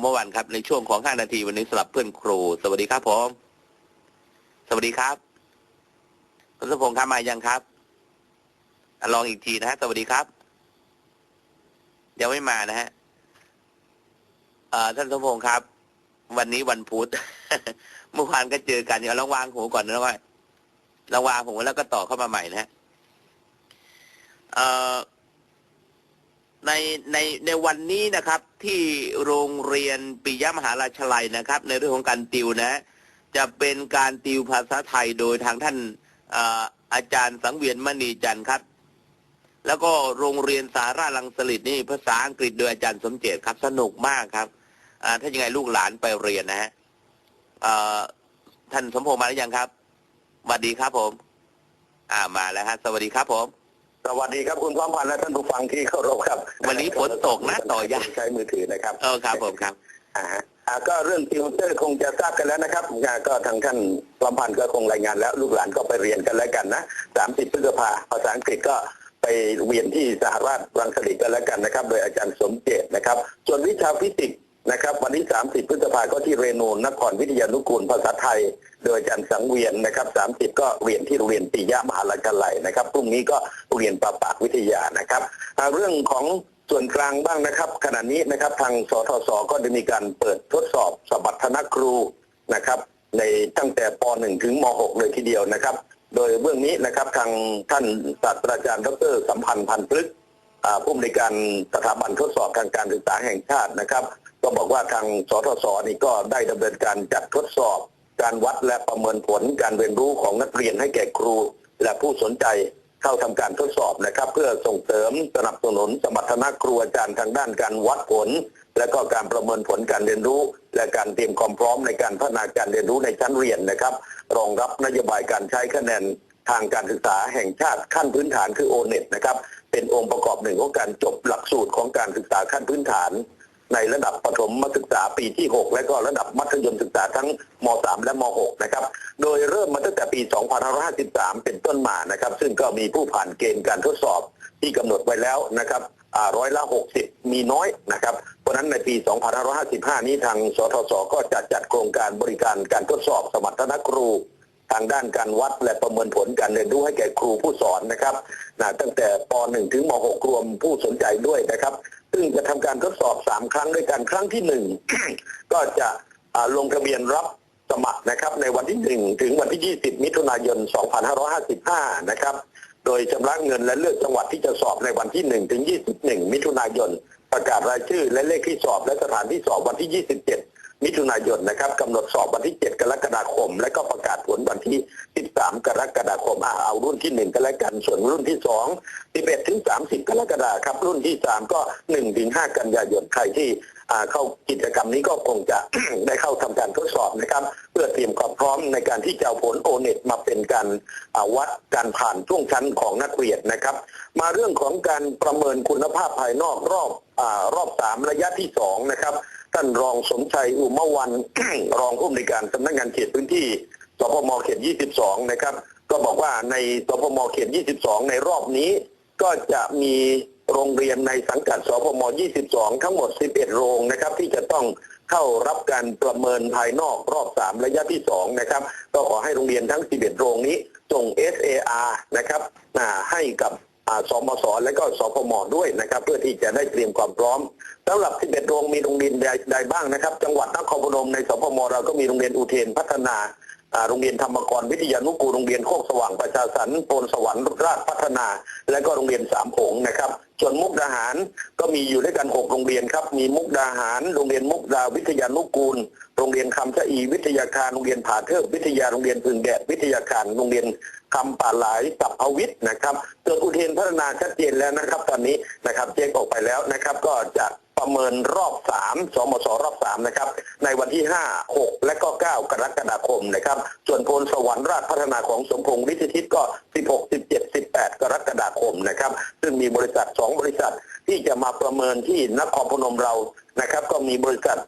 เมื่อวันครับในช่วงของ 5 นาทีวันนี้สำหรับเพื่อนครู สวัสดีครับผมสวัสดีครับคุณสมพงษ์ครับมายังครับลองอีกทีนะฮะสวัสดีครับยังไม่มานะฮะท่านสมพงษ์ครับ วันนี้วันพุธเมื่อวานก็เจอกันเดี๋ยวลองวางหูก่อนนะว่าลองวางหูแล้วก็ต่อเข้ามาใหม่นะฮะในในในวันนี้นะครับ ที่โรงเรียนปิยมหาราชลัยนะครับ ในเรื่องของการติวนะ จะเป็นการติวภาษาไทยโดยทางท่านเอ่อาจารย์สังเวียนมณีจันทร์ครับ แล้วก็โรงเรียนสาราลังสลิดนี่ภาษาอังกฤษโดยอาจารย์สมเจตครับ สนุกมากครับถ้ายังไงลูกหลานไปเรียนนะฮะท่านสมพงษ์มาหรือยังครับสวัสดีครับผม อ่ามาแล้วฮะสวัสดีครับผม สวัสดีครับคุณพร้อมพันธ์และท่านผู้ฟังที่เคารพครับวันนี้ฝนตกนะต่อยากใช้มือถือนะครับเออครับผมครับอ่าฮะอ่าก็เรื่องติวเตอร์คงจะทราบกันแล้วนะครับอ่าก็ทางท่านพร้อมพันธ์ก็คงรายงานแล้วลูกหลานก็ไปเรียนกันแล้วกันนะ30พฤษภาภาษาอังกฤษก็ไปเวียนที่สหราชรังสฤษกันแล้วกันนะครับ โดยอาจารย์สมเจตนะครับ ส่วนวิชาฟิสิกส์ นะครับ วันที่ 30 พฤษภาก็ที่เรนูนครวิทยานุกูลภาษาไทย โดยอาจารย์สังเวียนนะครับ 30 ก็เรียนที่โรงเรียนปิยะมหาลัยกันไหลนะครับพรุ่งนี้ก็เรียนปราปากวิทยานะครับเรื่องของส่วนกลางบ้างนะครับ ขณะนี้นะครับทางสทศก็ได้มีการเปิดทดสอบสมรรถนะครูนะครับ ในตั้งแต่ป .1 ถึงม .6 เลยทีเดียวนะครับ โดยเบื้องนี้นะครับทางท่านศาสตราจารย์ดรสัมพันธ์พันธ์พฤกษ์ผู้อำนวยการสถาบันทดสอบทางการศึกษาแห่งชาตินะครับ ก็บอกว่าทางสทศนี่ก็ได้ดำเนินการจัดทดสอบ การวัดและประเมินผลการเรียนรู้ของนักเรียนให้แก่ครู และผู้สนใจเข้าทำการทดสอบนะครับ เพื่อส่งเสริมสนับสนุนสมรรถนะครูอาจารย์ทางด้านการวัดผล และก็การประเมินผลการเรียนรู้ และการเตรียมความพร้อมในการพัฒนาการเรียนรู้ในชั้นเรียนนะครับ รองรับนโยบายการใช้คะแนนทางการศึกษาแห่งชาติขั้นพื้นฐานคือโอเน็ตนะครับเป็นองค์ประกอบหนึ่งของการจบหลักสูตรของการศึกษาขั้นพื้นฐาน ในระดับประถมศึกษาปีที่ 6 และก็ระดับมัธยมศึกษาทั้งม .3 และม .6 นะครับ โดยเริ่มมาตั้งแต่ปี 2553 เป็นต้นมานะครับ ซึ่งก็มีผู้ผ่านเกณฑ์การทดสอบที่กำหนดไว้แล้วนะครับร้อยละ 60 มีน้อยนะครับ เพราะฉะนั้นในปี 2555 นี้ทางสทศก็จะจัดโครงการบริการการทดสอบสมรรถนะครูทางด้านการวัดและประเมินผลการเรียนรู้ให้แก่ครูผู้สอนนะครับนะตั้งแต่ป .1 ถึงม .6 รวมผู้สนใจด้วยนะครับ ซึ่งจะทำการทดสอบ 3 ครั้งด้วยกันครั้งที่ 1 ก็จะลงทะเบียนรับสมัครนะครับในวันที่ 1 ถึงวันที่ 20 มิถุนายน 2555 นะครับ โดยชำระเงินและเลือกจังหวัดที่จะสอบในวันที่ 1 ถึง 21 มิถุนายน ประกาศรายชื่อและเลขที่สอบและสถานที่สอบวันที่ 27 มิถุนายนนะครับกำหนดสอบวันที่ 7 กรกฎาคม และก็ประกาศผลวันที่ 13 กรกฎาคมอ่าเอารุ่นที่ 1กันแล้วกัน ส่วนรุ่นที่ 2 11ถึง30 กรกฎาคมครับรุ่นที่ 3 ก็1ถึง5กันยายนใครที่ เข้ากิจกรรมนี้ก็คงจะได้เข้าทำการทดสอบนะครับ เพื่อเตรียมความพร้อมในการที่จะเอาผลโอเน็ตมาเป็นการวัดการผ่านช่วงชั้นของนักเรียนนะครับ มาเรื่องของการประเมินคุณภาพภายนอกรอบอรอบ3ระยะที่2นะครับท่านรองสมชัยอุมวันรองผู้อำนวยการสำนักงานเขตพื้นที่สพมเขต 22 นะครับ ก็บอกว่าในสพมเขต 22 ในรอบนี้ก็จะมี โรงเรียนในสังกัดสพม 22 ทั้งหมด 11 โรงนะครับที่จะต้องเข้ารับการประเมินภายนอกรอบ 3 ระยะที่ 2 นะครับ ก็ขอให้โรงเรียนทั้ง 11 โรงนี้ส่ง SAR นะครับให้กับสมสและก็สพมด้วยนะครับ เพื่อที่จะได้เตรียมความพร้อมสำหรับ 11 โรงมีโรงเรียนใดบ้างนะครับ จังหวัดนครพนมในสพมเราก็มีโรงเรียนอุเทนพัฒนา โรงเรียนธรรมกรวิทยานุกูลโรงเรียนโคกสว่างประชาสรรค์โพนสวรรค์ราชพัฒนา และก็โรงเรียนสามผงนะครับ ส่วนมุกดาหารก็มีอยู่ด้วยกันหกโรงเรียนครับ มีมุกดาหาร โรงเรียนมุกดาวิทยานุกูล โรงเรียนคำชะอีวิทยาคารโรงเรียนผาเทิบวิทยาโรงเรียนพึงแดดวิทยาคารโรงเรียนคำป่าหลายสัพพวิทย์นะครับส่วนอุเทนพัฒนาชัดเจนแล้วนะครับ ตอนนี้นะครับเจ๊กออกไปแล้วนะครับ ก็จะ ประเมินรอบ3สมสรอบ3นะครับในวันที่ 5 6 และก็ 9 กรกฎาคมนะครับ ส่วนโพลสวรรค์ราชพัฒนาของสมพงษ์วิทิทิตก็ 16 17 18 กรกฎาคมนะครับ ซึ่งมีบริษัท 2 บริษัทที่จะมาประเมินที่นครพนมเรานะครับก็มีบริษัท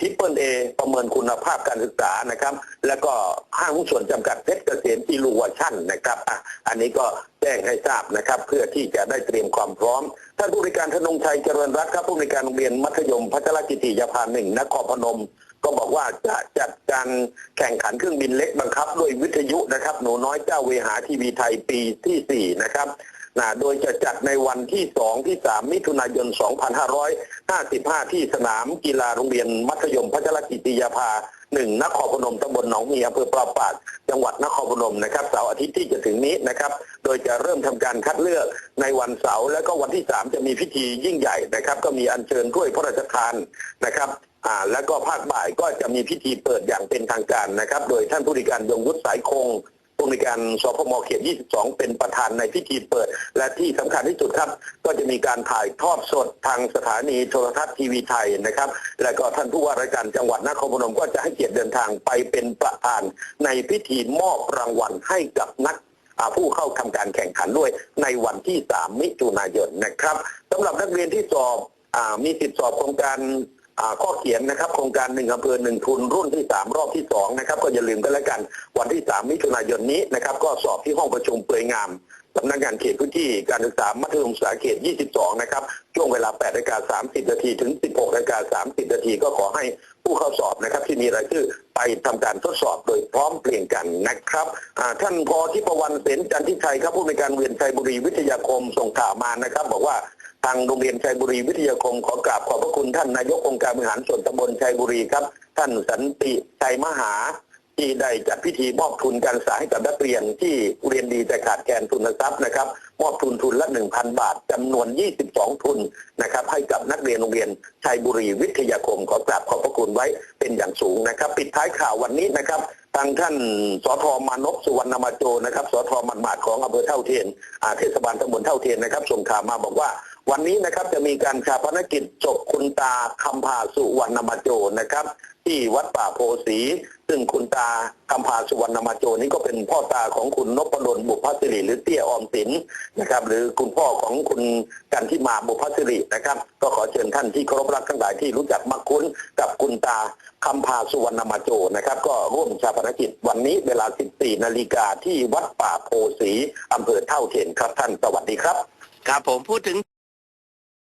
ทิปเปิลเอประเมินคุณภาพการศึกษานะครับ แล้วก็ห้างหุ้นส่วนจำกัดเพชรเกษมอีลูวชั่นนะครับอะอันนี้ก็แจ้งให้ทราบนะครับ เพื่อที่จะได้เตรียมความพร้อมท่านผู้บริการธนงชัยเจริญรัตน์ครับผู้บริการโรงเรียนมัธยมพัชรกิติยาภาหนึ่งนครพนม ก็บอกว่าจะจัดการแข่งขันเครื่องบินเล็กบังคับ ด้วยวิทยุนะครับ หนูน้อยเจ้าเวหาทีวีไทยปีที่4นะครับ นะโดยจะจัดในวันที่ 2 ที่ 3 มิถุนายน 2555 ที่สนามกีฬาโรงเรียนมัธยมพัชรกิติยาภาหนึ่งนครพนมตำบลหนองมีอำเภอปราปาจังหวัดนครพนมนะครับเสาร์อาทิตย์ที่จะถึงนี้นะครับ โดยจะเริ่มทำการคัดเลือกในวันเสาร์และก็วันที่ 3 จะมีพิธียิ่งใหญ่นะครับ ก็มีอัญเชิญถ้วยพระราชทานนะครับอ่าแล้วก็ภาคบ่ายก็จะมีพิธีเปิดอย่างเป็นทางการนะครับ โดยท่านผู้บริการยงวุฒิสายคง ผู้บริการสพมเขต 22 เป็นประธานในพิธีเปิด และที่สำคัญที่สุดครับ ก็จะมีการถ่ายทอดสดทางสถานีโทรทัศน์ทีวีไทยนะครับ และก็ท่านผู้ว่าราชการจังหวัดนครพนมก็จะให้เกียรติเดินทางไปเป็นประธานในพิธีมอบรางวัลให้กับนักผู้เข้าทำการแข่งขันด้วยในวันที่ 3 มิถุนายนนะครับสำหรับนักเรียนที่สอบอมีสิทธิสอบโครงการ ข้อเขียนนะครับ โครงการหนึ่งอำเภอหนึ่งทุนรุ่นที่ 3 รอบที่2นะครับก็อย่าลืมกันแล้วกัน วันที่ 3 มิถุนายนนี้นะครับ ก็สอบที่ห้องประชุมเปลือยงามสำนักงานเขตพื้นที่การศึกษามัธยมศึกษาเขต 22 นะครับ ช่วงเวลา 8นาฬิกา30 นาทีถึง 16นาฬิกา30 นาทีก็ขอให้ผู้เข้าสอบนะครับ ที่มีรายชื่อไปทำการทดสอบโดยพร้อมเพรียงกันนะครับ ท่านพอที่ประวันเสนจันทิชัยครับผู้ในการเรียนชัยบุรีวิทยาคมส่งข่าวมานะครับ บอกว่า ทางโรงเรียนชัยบุรีวิทยาคมขอกราบขอบพระคุณท่านนายกองค์การบริหารส่วนตำบลชัยบุรีครับ ท่านสันติชัยมหาที่ได้จัดพิธีมอบทุนการศึกษาให้กับนักเรียนที่เรียนดีแต่ขาดแคลนทุนทรัพย์นะครับ มอบทุนทุนละ 1,000 บาทจำนวน 22 ทุนนะครับ ให้กับนักเรียนโรงเรียนชัยบุรีวิทยาคมขอกราบขอบพระคุณไว้เป็นอย่างสูงนะครับ ปิดท้ายข่าววันนี้นะครับทางท่านสทมานพสุวรรณมาโจนะครับสทมันมาดของอำเภอเท่าเทียนเทศบาลตำบลเท่าเทียนนะครับส่งข่าวมาบอกว่า วันนี้นะครับจะมีการชาปนกิจศพคุณตาคำพาสุวรรณมาโจนะครับ ที่วัดป่าโพสีซึ่งคุณตาคำพาสุวรรณมาโจนี่ก็เป็นพ่อตาของคุณนพดลบุพสิริหรือเตี้ยออมสินนะครับ หรือคุณพ่อของคุณกันที่มาบุพสิรินะครับ ก็ขอเชิญท่านที่เคารพรักทั้งหลายที่รู้จักมักคุ้นกับคุณตาคำพาสุวรรณมาโจนะครับ ก็ร่วมชาปนกิจวันนี้เวลา 14 นาฬิกาที่วัดป่าโพสีอำเภอเท่าเทียนครับท่านสวัสดีครับ ครับผมพูดถึง